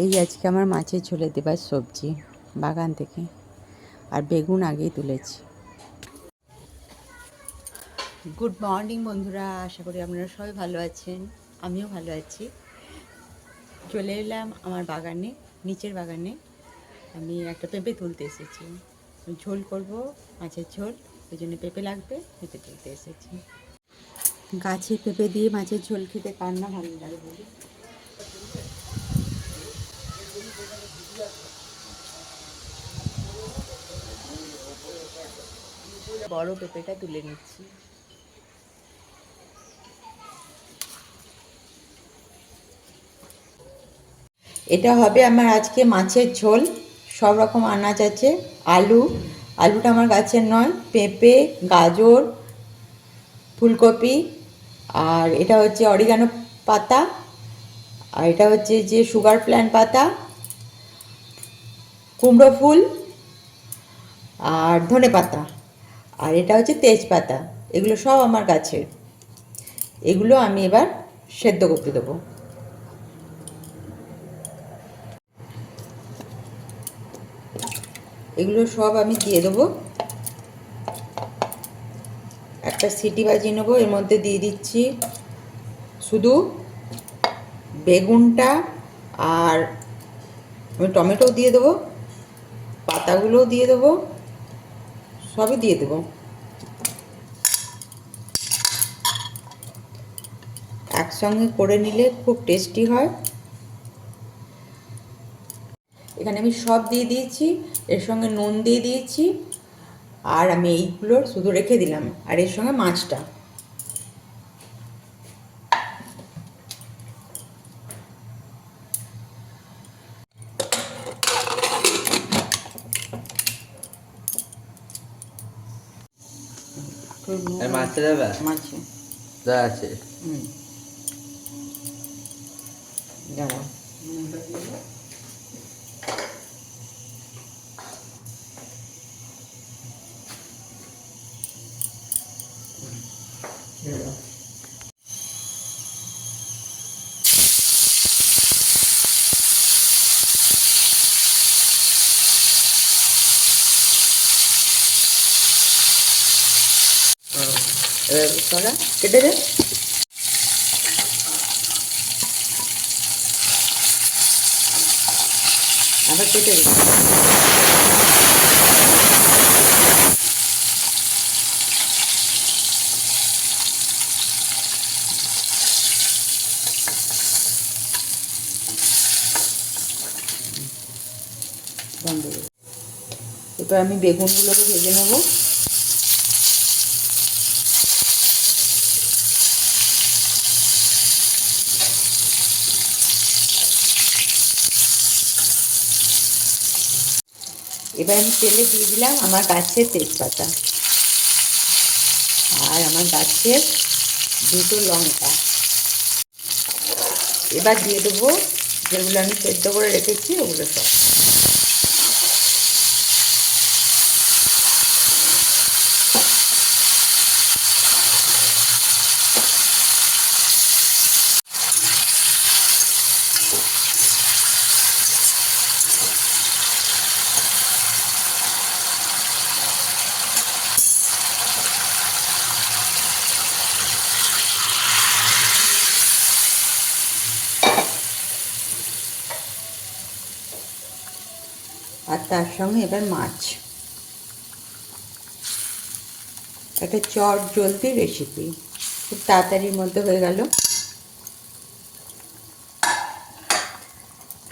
এই আজকে আমার মাছের ঝোলে দেবার সবজি বাগান থেকে। আর বেগুন আগেই তুলেছি। গুড মর্নিং বন্ধুরা, আশা করি আপনারা সবাই ভালো আছেন। আমিও ভালো আছি। চলে এলাম আমার বাগানে, নিচের বাগানে। আমি একটা পেঁপে তুলতে এসেছি। ঝোল করব, মাছের ঝোল ওই জন্য পেঁপে লাগবে, পেঁপে তুলতে এসেছি। গাছের পেঁপে দিয়ে মাছের ঝোল খেতে কার না ভালো লাগে বড় পেঁপেটা তুলে নিচ্ছি। এটা হবে আমার আজকে মাছের ঝোল। সব রকম আনাজ আছে। আলু, আলুটা আমার গাছের নয়, পেঁপে, গাজর, ফুলকপি, আর এটা হচ্ছে অরিগানো পাতা, আর এটা হচ্ছে যে সুগার প্ল্যান্ট পাতা, কুমড়ো ফুল, আর ধনে পাতা। আর এটা হচ্ছে তেজপাতা। এগুলো সব আমার গাছের। এগুলো আমি এবার সেদ্ধ করতে দেবো। এগুলো সব আমি দিয়ে দেবো। একটা সিটি বাজিয়ে নেব। এর মধ্যে দিয়ে দিচ্ছি শুধু বেগুনটা আর আমি টমেটো দিয়ে দেবো। পাতাগুলোও দিয়ে দেবো। সবই দিয়ে দেবো। একসঙ্গে করে নিলে খুব টেস্টি হয়। এখানে আমি সব দিয়ে দিয়েছি, এর সঙ্গে নুন দিয়ে দিয়েছি, আর আমি এইগুলো শুধু রেখে দিলাম, আর এর সঙ্গে মাছটা। মাছটা দেবে? মাছ। যা আছে। হুম। এবার কেটে দে। আবার কেটে দে। বন্ধ। এবার আমি বেগুনগুলোকে ভেজে নেব। এবার আমি তেলে দিয়ে দিলাম আমার গাছের তেজপাতা। আর আমার গাছের দুটো লঙ্কা। এবার দিয়ে দেবো যেগুলো আমি সেদ্ধ করে রেখেছি, ওগুলো সব আর তার সঙ্গে এবার মাছ। একটা চট, জলদি রেসিপি খুব তাড়াতাড়ির মধ্যে হয়ে গেল।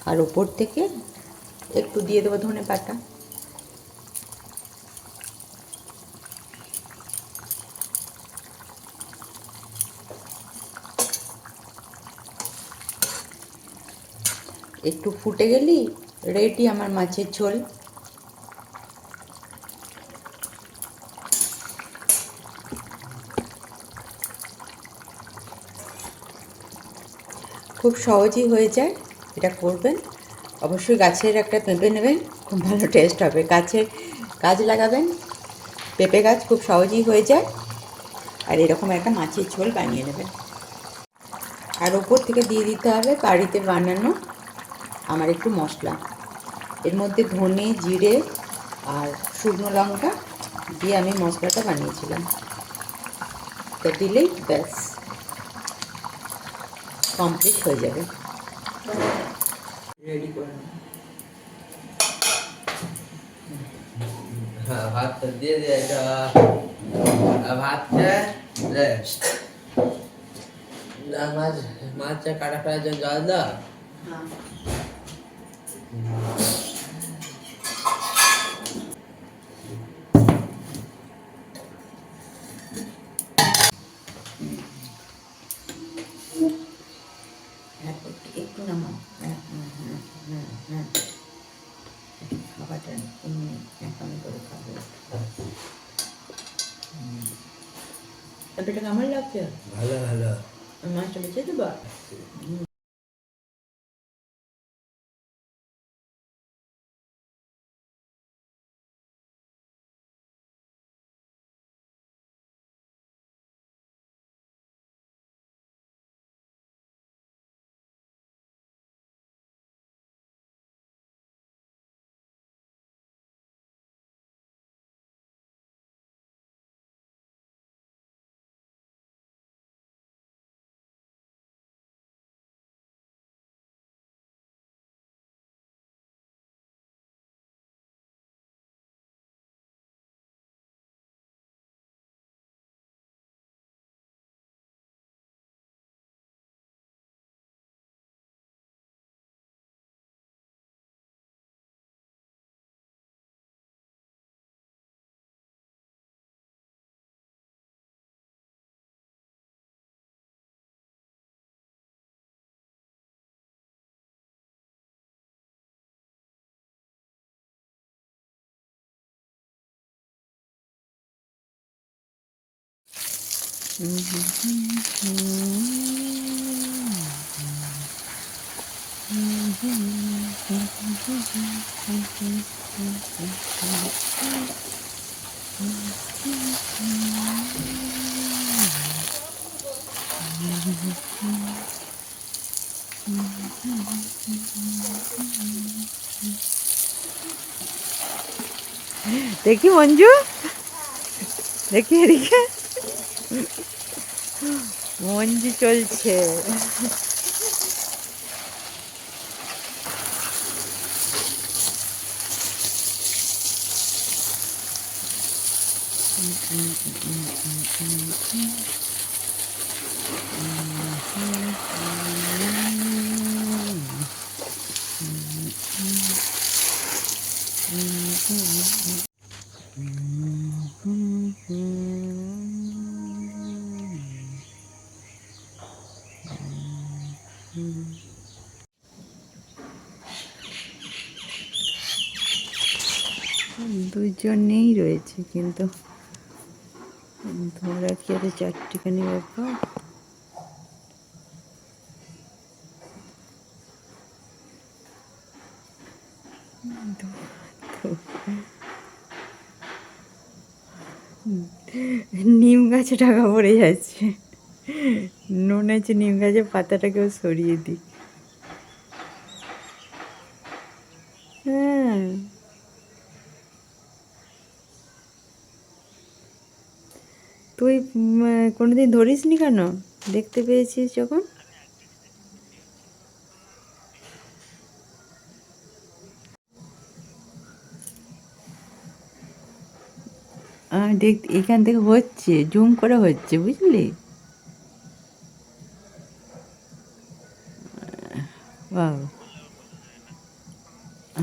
আর ওপর থেকে একটু দিয়ে দেবো ধনে পাতা। একটু ফুটে গেলি রেডি আমার মাছের ঝোল। খুব সহজেই হয়ে যায়, এটা করবেন। অবশ্যই গাছের একটা পেঁপে নেবেন, খুব ভালো টেস্ট হবে। গাছের গাছ লাগাবেন, পেঁপে গাছ খুব সহজেই হয়ে যায়। আর এরকম একটা মাছের ঝোল বানিয়ে নেবেন। আর ওপর থেকে দিয়ে দিতে হবে বাড়িতে বানানো আমার একটু মশলা। এর মধ্যে ধনে জিরে আর শুকনো লঙ্কা দিয়ে আমি মশলাটা বানিয়েছিলাম। তা দিলেই ব্যাস। কমপ্লিট হয়ে যাবে। রেডি করে হ্যাঁ ভাতটা দিয়ে দিয়ে এটা। ভাতটা রেস্ট মাছ মাছটা কাটা ফেলার জন্য জল দাও? খাবারটা এমনি একামি করে খাব তরকারিটা কেমন লাগছে ভালো ভালো আমি মাছটা বেঁচে দেবো দেখি মঞ্জু দেখি এদিকে 먼지 쫄채 음, 음, 음, 음, 음, 음. 음. দুজনেই রয়েছে, কিন্তু ধরা কি আর চারটিখানি ব্যাপার। নিম গাছে টাকা পড়ে যাচ্ছে। মনে হচ্ছে নিম গাছের পাতাটাকেও সরিয়ে দিই। হ্যাঁ। তুই কোনোদিন ধরিস নি কেন? দেখতে পেয়েছিস যখন? আমি দেখ, এখান থেকে হচ্ছে, জুম করে হচ্ছে, বুঝলি?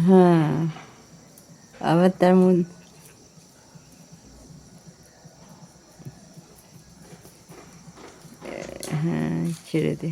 হ্যাঁ আবার তার মধ্যে ছেড়ে দে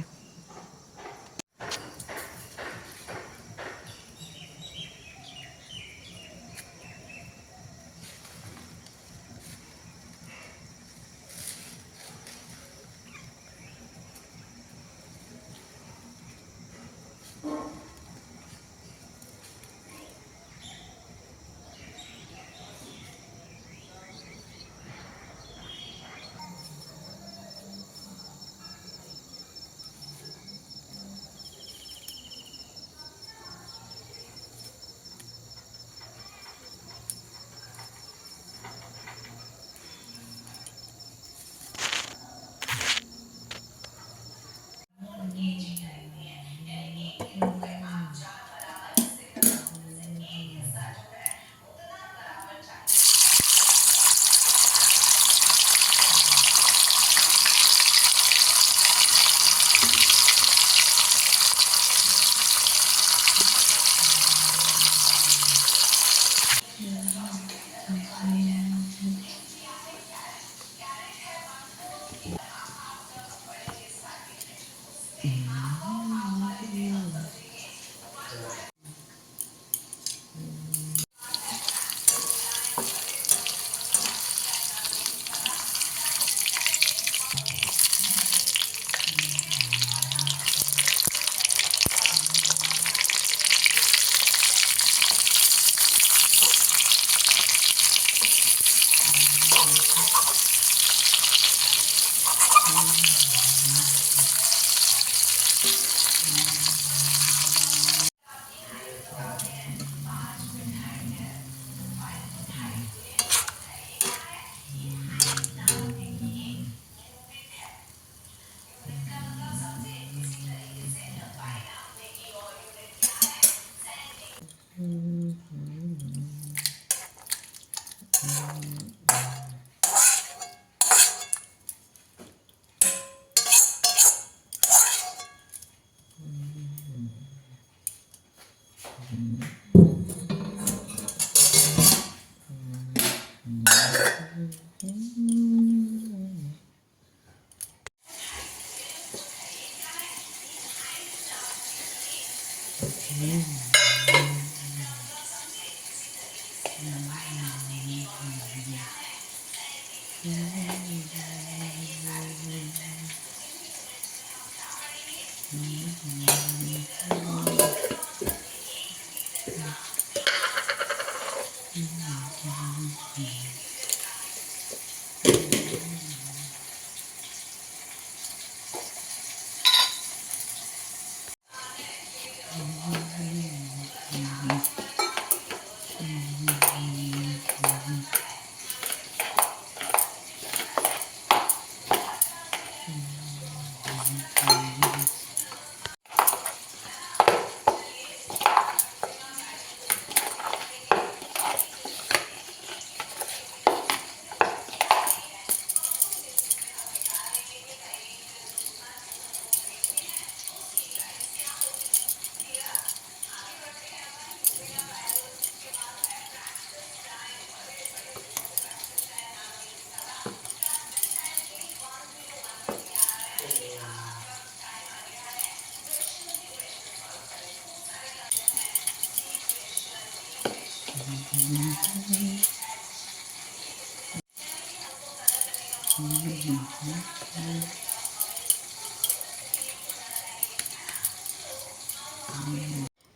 Hum.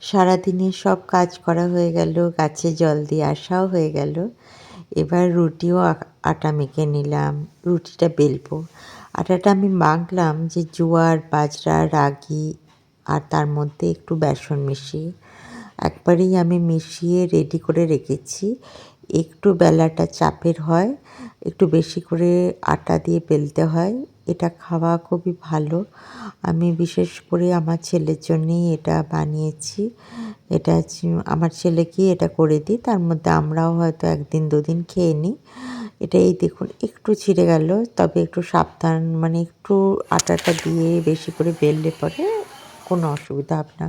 সারাদিনের সব কাজ করা হয়ে গেল, গাছে জল দিয়ে আসাও হয়ে গেল। এবার রুটিও আটা মেখে নিলাম, রুটিটা বেলবো। আটাটা আমি মাখলাম যে জোয়ার, বাজরা, রাগি আর তার মধ্যে একটু বেসন মিশিয়ে। একবারেই আমি মিশিয়ে রেডি করে রেখেছি। একটু বেলাটা চাপের হয়, একটু বেশি করে আটা দিয়ে বেলতে হয়। এটা খাওয়া খুবই ভালো। আমি বিশেষ করে আমার ছেলের জন্যেই এটা বানিয়েছি। এটা আমার ছেলেকে এটা করে দিই, তার মধ্যে আমরাও হয়তো একদিন দুদিন খেয়ে নিই। এটা এই দেখুন, একটু ছিঁড়ে গেল, তবে একটু সাবধান মানে একটু আটাটা দিয়ে বেশি করে বেললে পরে কোনো অসুবিধা হবে না।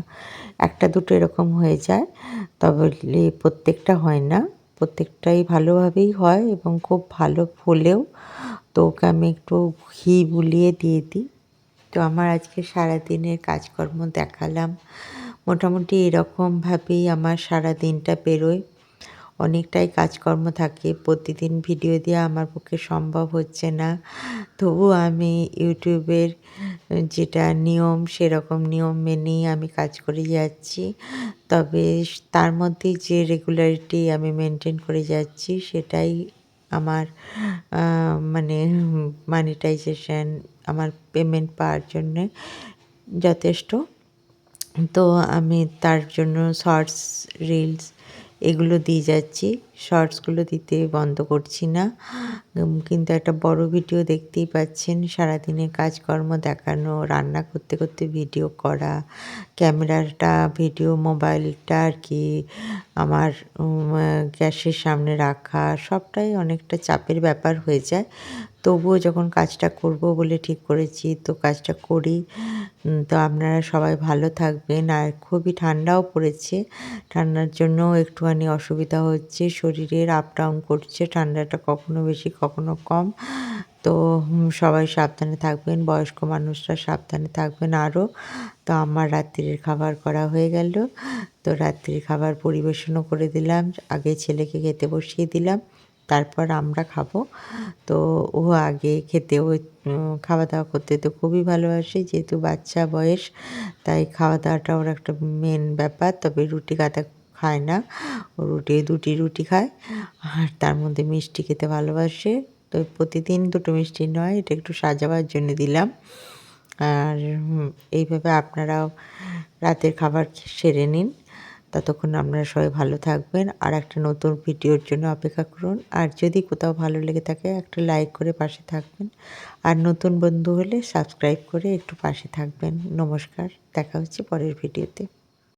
একটা দুটো এরকম হয়ে যায়, তবে প্রত্যেকটা হয় না। প্রত্যেকটাই ভালোভাবেই হয় এবং খুব ভালো ফলেও। তো ওকে আমি একটু ঘি বুলিয়ে দিয়ে দিই। তো আমার আজকে সারাদিনের কাজকর্ম দেখালাম। মোটামুটি এরকমভাবেই আমার সারা দিনটা বেরোয়। অনেকটাই কাজকর্ম থাকে। প্রতিদিন ভিডিও দেওয়া আমার পক্ষে সম্ভব হচ্ছে না। তবু আমি ইউটিউবের যেটা নিয়ম, সেরকম নিয়ম মেনেই আমি কাজ করে যাচ্ছি। তবে তার মধ্যে যে রেগুলারিটি আমি মেনটেন করে যাচ্ছি, সেটাই আমার মানে মানিটাইজেশন আমার পেমেন্ট পাওয়ার জন্যে যথেষ্ট। তো আমি তার জন্য শর্টস রিলস এগুলো দিয়ে যাচ্ছি। শর্টসগুলো দিতে বন্ধ করছি না। কিন্তু একটা বড় ভিডিও দেখতেই পাচ্ছেন, সারাদিনের কাজকর্ম দেখানো, রান্না করতে করতে ভিডিও করা, ক্যামেরাটা ভিডিও মোবাইলটা আর কি, আমার গ্যাসের সামনে রাখা, সবটাই অনেকটা চাপের ব্যাপার হয়ে যায়। তবুও যখন কাজটা করব বলে ঠিক করেছি, তো কাজটা করি। তো আপনারা সবাই ভালো থাকবেন। আর খুবই ঠান্ডাও পড়েছে। ঠান্ডার জন্য একটুখানি অসুবিধা হচ্ছে। শরীরের আপ ডাউন করছে। ঠান্ডাটা কখনো বেশি, কখনো কম। তো সবাই সাবধানে থাকবেন। বয়স্ক মানুষরা সাবধানে থাকবেন আরও। তো আমার রাত্রির খাবার করা হয়ে গেল। তো রাত্রির খাবার পরিবেশনও করে দিলাম। আগে ছেলেকে খেতে বসিয়ে দিলাম। তারপর আমরা খাব। তো ও আগে খেতে, ও খাওয়া দাওয়া করতে তো খুবই ভালোবাসে, যেহেতু বাচ্চা বয়স, তাই খাওয়া দাওয়াটা ওর একটা মেন ব্যাপার, তবে রুটি কাটা খায় না। ও রুটি, দুটি রুটি খায়, আর তার মধ্যে মিষ্টি খেতে ভালোবাসে। তো প্রতিদিন দুটো মিষ্টি নয়, এটা একটু সাজাবার জন্য দিলাম। আর এইভাবে আপনারাও রাতের খাবার সেরে নিন। ততক্ষণ আপনারা সবাই ভালো থাকবেন আর একটা নতুন ভিডিওর জন্য অপেক্ষা করুন। আর যদি কোথাও ভালো লেগে থাকে, একটা লাইক করে পাশে থাকবেন। আর নতুন বন্ধু হলে সাবস্ক্রাইব করে একটু পাশে থাকবেন। নমস্কার, দেখা হচ্ছে পরের ভিডিওতে।